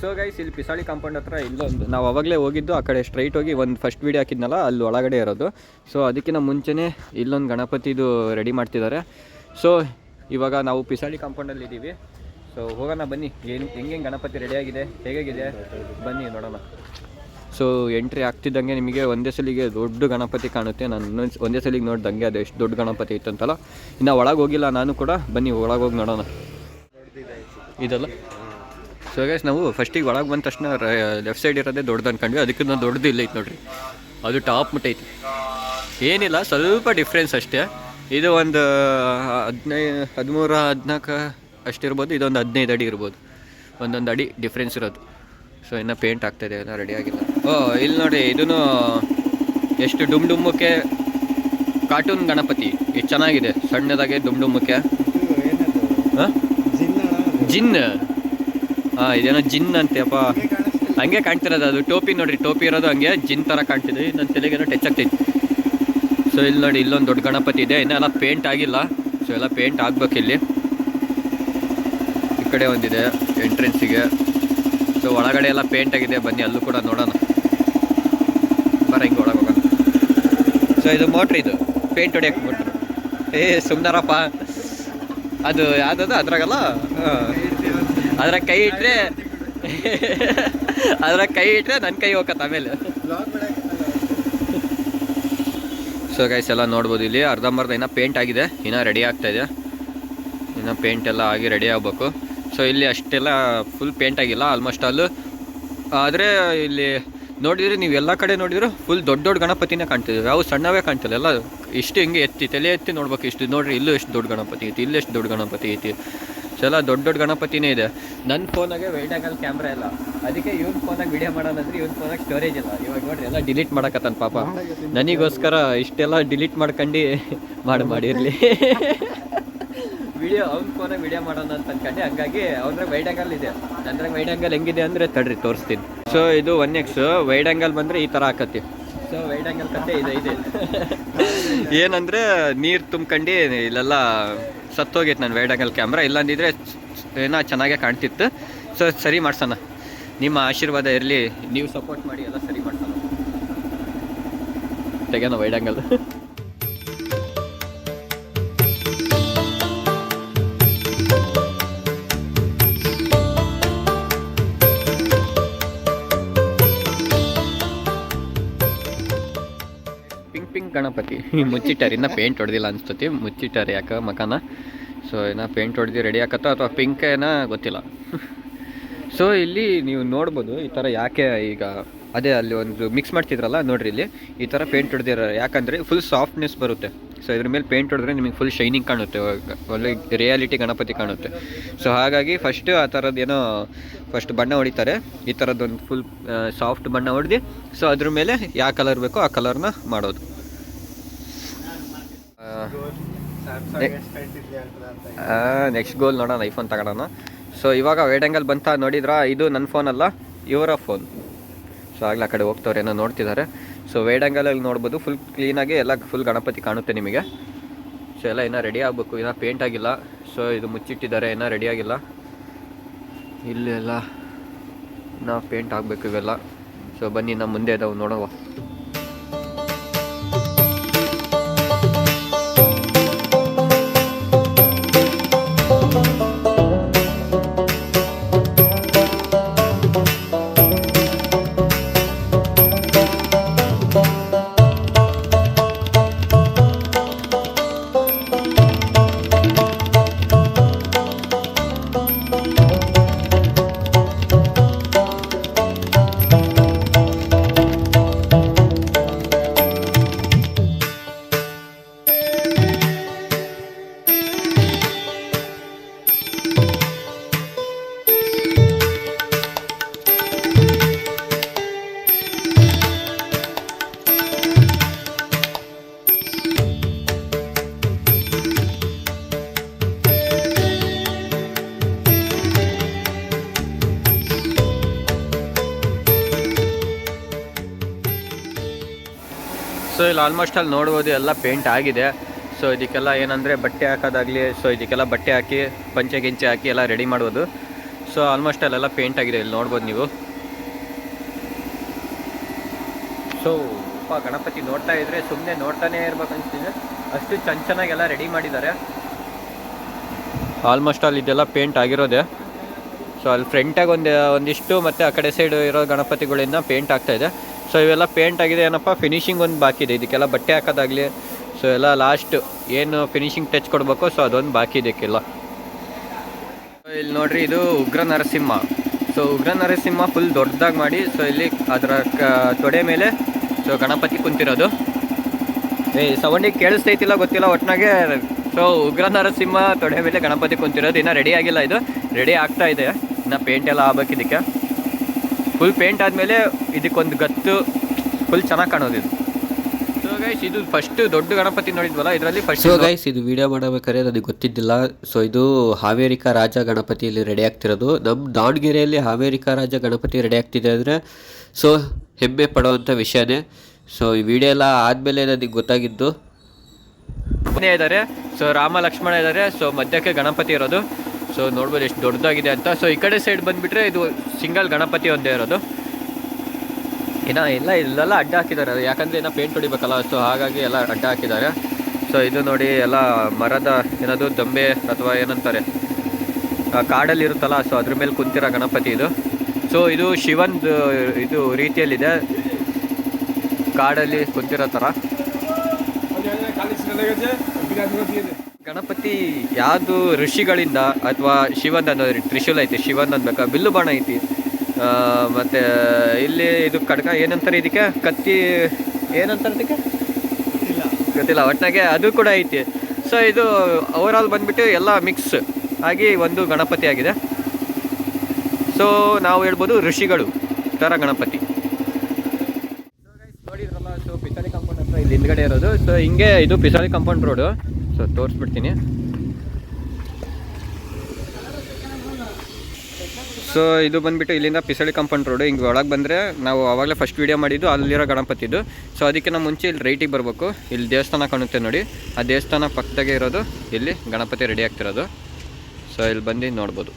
So guys ಇಲ್ಲಿ ಪಿಸಾಳಿ compound ಹತ್ರ ಇಲ್ಲೊಂದು ನಾವು ಅವಾಗಲೇ ಹೋಗಿದ್ದು, ಆ ಕಡೆ ಸ್ಟ್ರೈಟ್ ಹೋಗಿ ಒಂದು ಫಸ್ಟ್ ವೀಡಿಯೋ ಹಾಕಿದ್ನಲ್ಲ, ಅಲ್ಲಿ ಒಳಗಡೆ ಇರೋದು. ಸೊ ಅದಕ್ಕಿಂತ ಮುಂಚೆನೇ ಇಲ್ಲೊಂದು ಗಣಪತಿದು ರೆಡಿ ಮಾಡ್ತಿದ್ದಾರೆ ಸೊ ಇವಾಗ ನಾವು ಪಿಸಾಳಿ ಕಾಂಪೌಂಡಲ್ಲಿ ಇದ್ದೀವಿ ಸೊ ಹೋಗೋಣ, ಬನ್ನಿ. ಏನು ಹೆಂಗೆ ಗಣಪತಿ ರೆಡಿಯಾಗಿದೆ ಹೇಗಾಗಿದೆ? ಬನ್ನಿ, ನೋಡೋಣ. ಸೊ ಎಂಟ್ರಿ ಆಗ್ತಿದ್ದಂಗೆ ನಿಮಗೆ ಒಂದೇ ಸಲಿಗೆ ದೊಡ್ಡ ಗಣಪತಿ ಕಾಣುತ್ತೆ. ನಾನು ಒಂದೇ ಸಲಿಗೆ ನೋಡ್ದಂಗೆ ಅದು ಎಷ್ಟು ದೊಡ್ಡ ಗಣಪತಿ ಇತ್ತಂತಲ್ಲ. ಇನ್ನು ಒಳಗೆ ಹೋಗಿಲ್ಲ ನಾನು ಕೂಡ. ಬನ್ನಿ, ಒಳಗೆ ಹೋಗಿ ನೋಡೋಣ. ಇದಲ್ಲ? ಸೊ ಗೈಸ್ ನಾವು ಫಸ್ಟಿಗೆ ಒಳಗೆ ಬಂದ ತಕ್ಷಣ ಲೆಫ್ಟ್ ಸೈಡ್ ಇರೋದೇ ದೊಡ್ಡದು ಅನ್ಕೊಂಡ್ವಿ. ಅದಕ್ಕಿಂತ ದೊಡ್ಡದು ಇಲ್ಲ ಐತೆ ನೋಡ್ರಿ. ಅದು ಟಾಪ್ ಮುಟ್ಟೈತಿ ಏನಿಲ್ಲ ಸ್ವಲ್ಪ ಡಿಫ್ರೆನ್ಸ್ ಅಷ್ಟೇ. ಇದು ಒಂದು ಹದಿನೈದು ಹದಿಮೂರು ಹದಿನಾಲ್ಕು ಅಷ್ಟಿರ್ಬೋದು ಇದೊಂದು ಹದಿನೈದು ಅಡಿ ಇರ್ಬೋದು. ಒಂದೊಂದು ಅಡಿ ಡಿಫ್ರೆನ್ಸ್ ಇರೋದು. ಸೊ ಇನ್ನು ಪೇಂಟ್ ಆಗ್ತಾಯಿದೆ ಏನೋ ರೆಡಿ ಆಗಿಲ್ಲ. ಓ ಇಲ್ಲಿ ನೋಡಿ ಇದೂ ಎಷ್ಟು ಡುಮ್ ಡುಮ್ಮಕ್ಕೆ ಕಾರ್ಟೂನ್ ಗಣಪತಿ. ಇದು ಚೆನ್ನಾಗಿದೆ ಸಣ್ಣದಾಗೆ ಡುಮ್ ಡುಮ್ಮಕ್ಕೆ. ಹಾಂ? ಜಿನ್ ಹಾಂ ಇದೇನೋ ಜಿನ್ ಅಂತೆಯಪ್ಪ ಹಂಗೆ ಕಾಣ್ತಿರೋದು ಅದು. ಟೋಪಿ ನೋಡ್ರಿ, ಟೋಪಿ ಇರೋದು ಹಂಗೆ ಜಿನ್ ಥರ ಕಾಣ್ತಿದೆ. ನನ್ನ ತಲೆಗೇನೋ ಟಚ್ ಆಗ್ತೈತಿ ಸೊ ಇಲ್ಲಿ ನೋಡಿ, ಇಲ್ಲೊಂದು ದೊಡ್ಡ ಗಣಪತಿ ಇದೆ. ಇನ್ನೆಲ್ಲ ಪೇಂಟ್ ಆಗಿಲ್ಲ. ಸೊ ಎಲ್ಲ ಪೇಂಟ್ ಆಗ್ಬೇಕು ಇಲ್ಲಿ. ಈ ಕಡೆ ಒಂದಿದೆ ಎಂಟ್ರೆನ್ಸಿಗೆ ಸೊ ಒಳಗಡೆ ಎಲ್ಲ ಪೇಂಟ್ ಆಗಿದೆ. ಬನ್ನಿ, ಅಲ್ಲೂ ಕೂಡ ನೋಡೋಣ. ಬರ ಹಿಂಗೆ ಒಳಗೆ ಹೋಗೋಣ. ಸೊ ಇದು ಮೋಟ್ರ್ ಇದು. ಪೇಂಟ್ ಹೊಡಿಯೋಕೆ ಮೋಟ್ರು. ಏ ಸುಮ್ಮನಾರಪ್ಪ ಅದು ಯಾವುದದು? ಅದ್ರಾಗಲ್ಲ? ಅದ್ರಾಗ ಕೈ ಇಟ್ಟರೆ ಅದ್ರಾಗ ಕೈ ಇಟ್ಟರೆ ನನ್ನ ಕೈ ಹೋಗತ್ತೆ ಆಮೇಲೆ. ಸೊ ಗೈಸ್ ಎಲ್ಲ ನೋಡ್ಬೋದು ಇಲ್ಲಿ. ಅರ್ಧಂಬರ್ಧ ಇನ್ನೂ ಪೇಂಟ್ ಆಗಿದೆ. ಇನ್ನೂ ರೆಡಿ ಆಗ್ತಾ ಇದೆ. ಇನ್ನು ಪೇಂಟ್ ಎಲ್ಲ ಆಗಿ ರೆಡಿ ಆಗಬೇಕು. ಸೊ ಇಲ್ಲಿ ಅಷ್ಟೆಲ್ಲ ಫುಲ್ ಪೇಂಟ್ ಆಗಿಲ್ಲ ಆಲ್ಮೋಸ್ಟ್ ಆಲ್ ಆದರೆ ಇಲ್ಲಿ ನೋಡಿದ್ರೆ ನೀವು ಎಲ್ಲ ಕಡೆ ನೋಡಿದ್ರು ಫುಲ್ ದೊಡ್ಡ ದೊಡ್ಡ ಗಣಪತಿನೇ ಕಾಣ್ತಿದ್ದೀವಿ ಯಾವ ಸಣ್ಣವೇ ಕಾಣ್ತಿಲ್ಲ. ಎಲ್ಲ ಇಷ್ಟು ಹಿಂಗೆ ಎತ್ತಿ, ತಲೆ ಎತ್ತಿ ನೋಡ್ಬೇಕು ಇಷ್ಟು. ನೋಡ್ರಿ, ಇಲ್ಲೂ ಎಷ್ಟು ದೊಡ್ಡ ಗಣಪತಿ ಐತಿ, ಇಲ್ಲೂ ಎಷ್ಟು ದೊಡ್ಡ ಗಣಪತಿ ಐತಿ. ಎಲ್ಲ ದೊಡ್ಡ ದೊಡ್ಡ ಗಣಪತಿನೇ ಇದೆ. ನನ್ನ ಫೋನಾಗೆ ವೈಡ್ ಆಂಗಲ್ ಕ್ಯಾಮ್ರಾ ಇಲ್ಲ ಅದಕ್ಕೆ ಇವ್ನ ಫೋನಾಗ ವಿಡಿಯೋ ಮಾಡೋಣ ಅಂದ್ರೆ ಇವ್ನ ಫೋನಾಗ ಸ್ಟೋರೇಜ್ ಇಲ್ಲ. ಇವಾಗ ನೋಡ್ರಿ, ಎಲ್ಲ ಡಿಲೀಟ್ ಮಾಡಕತ್ತಾನ ಪಾಪ. ನನಗೋಸ್ಕರ ಇಷ್ಟೆಲ್ಲ ಡಿಲೀಟ್ ಮಾಡ್ಕೊಂಡು ಮಾಡಿ, ಮಾಡಿರಲಿ. ವಿಡಿಯೋ ಅವ್ನ ಫೋನಾಗ ವಿಡಿಯೋ ಮಾಡೋಣ ಅಂತ ಅನ್ಕೊಂಡೆ. ಹಂಗಾಗಿ ಅವನ ವೈಡ್ ಆಂಗಲ್ ಇದೆ. ನಂದ್ರಾಗ ವೈಡ್ ಆಂಗಲ್ ಹೆಂಗಿದೆ ಅಂದರೆ ತಡ್ರಿ, ತೋರಿಸ್ತೀನಿ. ಸೊ ಇದು ಒನ್ ಎಕ್ಸ್ ವೈಡ್ ಆಂಗಲ್ ಬಂದರೆ ಈ ಥರ ಹಾಕತ್ತಿ ಸೊ ವೈಡ್ ಆಂಗಲ್ ಕತೆ ಇದೆ ಇದೆ. ಏನಂದರೆ ನೀರು ತುಂಬ್ಕೊಂಡು ಇಲ್ಲೆಲ್ಲ ಸತ್ತೋಗೈತೆ ನನ್ನ ವೈಡ್ ಆಂಗಲ್ ಕ್ಯಾಮ್ರಾ ಇಲ್ಲಾಂದಿದ್ರೆ ಏನೋ ಚೆನ್ನಾಗೇ ಕಾಣ್ತಿತ್ತು. ಸೊ ಸರಿ ಮಾಡ್ಸೋಣ. ನಿಮ್ಮ ಆಶೀರ್ವಾದ ಇರಲಿ. ನೀವು ಸಪೋರ್ಟ್ ಮಾಡಿ ಎಲ್ಲ ಸರಿ ಮಾಡ್ಸೋಣ. ತೆಗೆಯೋಣ ವೈಡ್ ಗಣಪತಿ. ಮುಚ್ಚಿಟ್ಟಾರೆ, ಇನ್ನ ಪೇಂಟ್ ಹೊಡೆದಿಲ್ಲ ಅನ್ಸ್ತತಿ. ಮುಚ್ಚಿಟ್ಟಾರೆ ಯಾಕೆ ಮಕಾನ? ಸೊ ಏನೋ ಪೇಂಟ್ ಹೊಡೆದು ರೆಡಿ ಆಕತ್ತ ಅಥವಾ ಪಿಂಕ್ ಏನ ಗೊತ್ತಿಲ್ಲ. ಸೊ ಇಲ್ಲಿ ನೀವು ನೋಡ್ಬೋದು, ಈ ಥರ ಯಾಕೆ ಈಗ ಅದೇ ಅಲ್ಲಿ ಒಂದು ಮಿಕ್ಸ್ ಮಾಡ್ತಿದ್ರಲ್ಲ ನೋಡ್ರಿ ಇಲ್ಲಿ. ಈ ಥರ ಪೇಂಟ್ ಹೊಡೆದಿರ, ಯಾಕಂದರೆ ಫುಲ್ ಸಾಫ್ಟ್ನೆಸ್ ಬರುತ್ತೆ. ಸೊ ಇದ್ರ ಮೇಲೆ ಪೇಂಟ್ ಹೊಡೆದ್ರೆ ನಿಮಗೆ ಫುಲ್ ಶೈನಿಂಗ್ ಕಾಣುತ್ತೆ. ಒಳ್ಳೆ ರಿಯಾಲಿಟಿ ಗಣಪತಿ ಕಾಣುತ್ತೆ. ಸೊ ಹಾಗಾಗಿ ಫಸ್ಟ್ ಆ ಥರದ್ದು ಏನೋ ಫಸ್ಟ್ ಬಣ್ಣ ಹೊಡಿತಾರೆ. ಈ ಥರದ್ದೊಂದು ಫುಲ್ ಸಾಫ್ಟ್ ಬಣ್ಣ ಹೊಡೆದು. ಸೊ ಅದ್ರ ಮೇಲೆ ಯಾವ ಕಲರ್ ಬೇಕೋ ಆ ಕಲರ್ನ ಮಾಡೋದು. ನೆಕ್ಸ್ಟ್ ಗೋಲ್ ನೋಡೋಣ ಐಫೋನ್ ತಗೊಳ್ಳೋಣ. ಸೊ ಇವಾಗ ವೈಡ್ ಆ್ಯಂಗಲ್ ಬಂತ ನೋಡಿದ್ರ? ಇದು ನನ್ನ ಫೋನ್ ಅಲ್ಲ, ಇವರ ಫೋನ್ ಸೊ ಆಗಲೇ ಆ ಕಡೆ ಹೋಗ್ತವ್ರೆ ಏನೋ ನೋಡ್ತಿದ್ದಾರೆ. ಸೊ ವೈಡ್ ಆ್ಯಂಗಲಲ್ಲಿ ನೋಡ್ಬೋದು ಫುಲ್ ಕ್ಲೀನಾಗಿ ಎಲ್ಲ ಫುಲ್ ಗಣಪತಿ ಕಾಣುತ್ತೆ ನಿಮಗೆ. ಸೊ ಎಲ್ಲ ಇನ್ನೂ ರೆಡಿ ಆಗಬೇಕು, ಇನ್ನೂ ಪೇಂಟ್ ಆಗಿಲ್ಲ. ಸೊ ಇದು ಮುಚ್ಚಿಟ್ಟಿದ್ದಾರೆ, ಇನ್ನೂ ರೆಡಿ ಆಗಿಲ್ಲ. ಇಲ್ಲೆಲ್ಲ ಇನ್ನೂ ಪೇಂಟ್ ಆಗಬೇಕು ಇವೆಲ್ಲ. ಸೊ ಬನ್ನಿ ನಮ್ಮ ಮುಂದೆ ಇದಾವೆ, ನೋಡುವ. ಇಲ್ಲಿ ಆಲ್ಮೋಸ್ಟ್ ಅಲ್ಲಿ ನೋಡ್ಬೋದು, ಎಲ್ಲ ಪೇಂಟ್ ಆಗಿದೆ. ಸೊ ಇದಕ್ಕೆಲ್ಲ ಏನಂದರೆ ಬಟ್ಟೆ ಹಾಕೋದಾಗಲಿ ಸೊ ಇದಕ್ಕೆಲ್ಲ ಬಟ್ಟೆ ಹಾಕಿ, ಪಂಚೆ ಗಿಂಚೆ ಹಾಕಿ ಎಲ್ಲ ರೆಡಿ ಮಾಡ್ಬೋದು. ಸೊ ಆಲ್ಮೋಸ್ಟ್ ಅಲ್ಲೆಲ್ಲ ಪೇಂಟ್ ಆಗಿದೆ, ಇಲ್ಲಿ ನೋಡ್ಬೋದು ನೀವು. ಸೊ ಅಪ್ಪ ಗಣಪತಿ ನೋಡ್ತಾ ಇದ್ರೆ ಸುಮ್ಮನೆ ನೋಡ್ತಾನೆ ಇರ್ಬೇಕು ಅನ್ಸ್ತೀನಿ ಅಷ್ಟು ಚೆನ್ನ ಚೆನ್ನಾಗೆಲ್ಲ ರೆಡಿ ಮಾಡಿದ್ದಾರೆ. ಆಲ್ಮೋಸ್ಟ್ ಅಲ್ಲಿ ಇದೆಲ್ಲ ಪೇಂಟ್ ಆಗಿರೋದೆ. ಸೊ ಅಲ್ಲಿ ಫ್ರಂಟಾಗಿ ಒಂದು, ಒಂದಿಷ್ಟು ಮತ್ತು ಆ ಕಡೆ ಸೈಡ್ ಇರೋ ಗಣಪತಿಗಳಿಂದ ಪೇಂಟ್ ಆಗ್ತಾಯಿದೆ ಸೊ ಇವೆಲ್ಲ ಪೇಂಟ್ ಆಗಿದೆ. ಏನಪ್ಪ ಫಿನಿಶಿಂಗ್ ಒಂದು ಬಾಕಿ ಇದೆ. ಇದಕ್ಕೆಲ್ಲ ಬಟ್ಟೆ ಹಾಕೋದಾಗಲಿ ಸೊ ಎಲ್ಲ ಲಾಸ್ಟ್ ಏನು ಫಿನಿಶಿಂಗ್ ಟಚ್ ಕೊಡಬೇಕು ಸೊ ಅದೊಂದು ಬಾಕಿ ಇದಕ್ಕೆಲ್ಲ. ಇಲ್ಲಿ ನೋಡ್ರಿ, ಇದು ಉಗ್ರ ನರಸಿಂಹ. ಸೊ ಉಗ್ರ ನರಸಿಂಹ ಫುಲ್ ದೊಡ್ಡದಾಗಿ ಮಾಡಿ ಸೊ ಇಲ್ಲಿ ಅದರ ತೊಡೆ ಮೇಲೆ ಸೊ ಗಣಪತಿ ಕುಂತಿರೋದು. ಏ ಸೌಂಡಿಗೆ ಕೇಳಿಸ್ತೈತಿಲ್ಲ ಗೊತ್ತಿಲ್ಲ, ಒಟ್ನಾಗೆ. ಸೊ ಉಗ್ರ ನರಸಿಂಹ ತೊಡೆ ಮೇಲೆ ಗಣಪತಿ ಕುಂತಿರೋದು. ಇನ್ನೂ ರೆಡಿ ಆಗಿಲ್ಲ ಇದು. ರೆಡಿ ಆಗ್ತಾ ಇದೆ. ಇನ್ನು ಪೇಂಟ್ ಎಲ್ಲ ಇದಕ್ಕೆ. ಫುಲ್ ಪೇಂಟ್ ಆದಮೇಲೆ ಇದಕ್ಕೊಂದು ಗತ್ತು ಫುಲ್ ಚೆನ್ನಾಗಿ ಕಾಣೋದು ಇದು. ಸೊ ಗೈಸ್ ಇದು ಫಸ್ಟ್ ದೊಡ್ಡ ಗಣಪತಿ ನೋಡಿದ್ವಲ್ಲ ಇದರಲ್ಲಿ ಫಸ್ಟ್ ಸೊ ಗೈಸ್ ಇದು ವಿಡಿಯೋ ಮಾಡಬೇಕಾದ್ರೆ ನನಗೆ ಗೊತ್ತಿದ್ದಿಲ್ಲ. ಸೊ ಇದು ಹಾವೇರಿಕ ರಾಜ ಗಣಪತಿ ಇಲ್ಲಿ ರೆಡಿ ಆಗ್ತಿರೋದು. ನಮ್ಮ ದಾವಣಗೆರೆಯಲ್ಲಿ ಹಾವೇರಿಕ ರಾಜ ಗಣಪತಿ ರೆಡಿ ಆಗ್ತಿದೆ ಅಂದರೆ ಸೊ ಹೆಮ್ಮೆ ಪಡುವಂಥ ವಿಷಯನೇ. ಸೊ ಈ ವಿಡಿಯೋ ಎಲ್ಲ ಆದಮೇಲೆ ನನಗೆ ಗೊತ್ತಾಗಿದ್ದು. ಇದ್ದಾರೆ ಸೊ ರಾಮ ಲಕ್ಷ್ಮಣ ಇದ್ದಾರೆ ಸೊ ಮಧ್ಯಕ್ಕೆ ಗಣಪತಿ ಇರೋದು. ಸೊ ನೋಡ್ಬೋದು ಎಷ್ಟು ದೊಡ್ಡದಾಗಿದೆ ಅಂತ. ಸೊ ಈ ಕಡೆ ಸೈಡ್ ಬಂದುಬಿಟ್ರೆ ಇದು ಸಿಂಗಲ್ ಗಣಪತಿ ಒಂದೇ ಇರೋದು. ಇನ್ನು ಎಲ್ಲ ಇಲ್ಲೆಲ್ಲ ಅಡ್ಡ ಹಾಕಿದ್ದಾರೆ. ಅದು ಯಾಕಂದರೆ ಇನ್ನೂ ಪೇಂಟ್ ಹೊಡಿಬೇಕಲ್ಲ ಸೊ ಹಾಗಾಗಿ ಎಲ್ಲ ಅಡ್ಡ ಹಾಕಿದ್ದಾರೆ. ಸೊ ಇದು ನೋಡಿ ಎಲ್ಲ ಮರದ ಏನದು ದೊಂಬೆ ಅಥವಾ ಏನಂತಾರೆ ಕಾಡಲ್ಲಿ ಇರುತ್ತಲ್ಲ ಸೊ ಅದ್ರ ಮೇಲೆ ಕುಂತಿರೋ ಗಣಪತಿ ಇದು. ಸೊ ಇದು ಶಿವಂದು, ಇದು ರೀತಿಯಲ್ಲಿದೆ. ಕಾಡಲ್ಲಿ ಕುಂತಿರೋ ಥರ. ಗಣಪತಿ ಯಾವುದು ಋಷಿಗಳಿಂದ ಅಥವಾ ಶಿವನ್ ತ್ರಿಶೂಲ್ ತ್ರಿಶೂಲ ಐತಿ ಶಿವನ್ ಅನ್ಬೇಕಾ ಬಿಲ್ಲು ಬಾಣ ಐತಿ. ಮತ್ತು ಇಲ್ಲಿ ಇದು ಕಡ್ಕ ಏನಂತಾರೆ ಇದಕ್ಕೆ? ಕತ್ತಿ ಏನಂತಾರೆ ಇದಕ್ಕೆ? ಇಲ್ಲ ಗೊತ್ತಿಲ್ಲ ಒಟ್ನಾಗೆ ಅದು ಕೂಡ ಐತಿ. ಸೊ ಇದು ಓವರ್ ಆಲ್ ಬಂದುಬಿಟ್ಟು ಎಲ್ಲ ಮಿಕ್ಸ್ ಆಗಿ ಒಂದು ಗಣಪತಿ ಆಗಿದೆ. ಸೊ ನಾವು ಹೇಳ್ಬೋದು ಋಷಿಗಳು ಥರ ಗಣಪತಿ. ನೋಡಿದ್ರಲ್ಲ ಸೊ ಪಿಸಾಳಿ ಕಾಂಪೌಂಡ್ ಹತ್ರ ಇಲ್ಲಿ ಹಿಂದ್ಗಡೆ ಇರೋದು. ಸೊ ಹಿಂಗೆ ಇದು ಪಿಸಾಳಿ ಕಾಂಪೌಂಡ್ ರೋಡು ಸೊ ತೋರಿಸ್ಬಿಡ್ತೀನಿ. ಸೊ ಇದು ಬಂದ್ಬಿಟ್ಟು ಇಲ್ಲಿಂದ ಪಿಸಳಿ ಕಂಪೌಂಡ್ ರೋಡು ಹಿಂಗೆ ಒಳಗೆ ಬಂದರೆ ನಾವು ಆವಾಗಲೇ ಫಸ್ಟ್ ವೀಡಿಯೋ ಮಾಡಿದ್ದು, ಅಲ್ಲಿರೋ ಗಣಪತಿದು. ಸೊ ಅದಕ್ಕೆ ನಾವು ಮುಂಚೆ ಇಲ್ಲಿ ರೈಟಿಗೆ ಬರಬೇಕು. ಇಲ್ಲಿ ದೇವಸ್ಥಾನ ಕಾಣುತ್ತೆ ನೋಡಿ. ಆ ದೇವಸ್ಥಾನ ಪಕ್ಕದಾಗೆ ಇರೋದು ಇಲ್ಲಿ ಗಣಪತಿ ರೆಡಿ ಆಗ್ತಿರೋದು. ಸೊ ಇಲ್ಲಿ ಬಂದು ನೋಡ್ಬೋದು.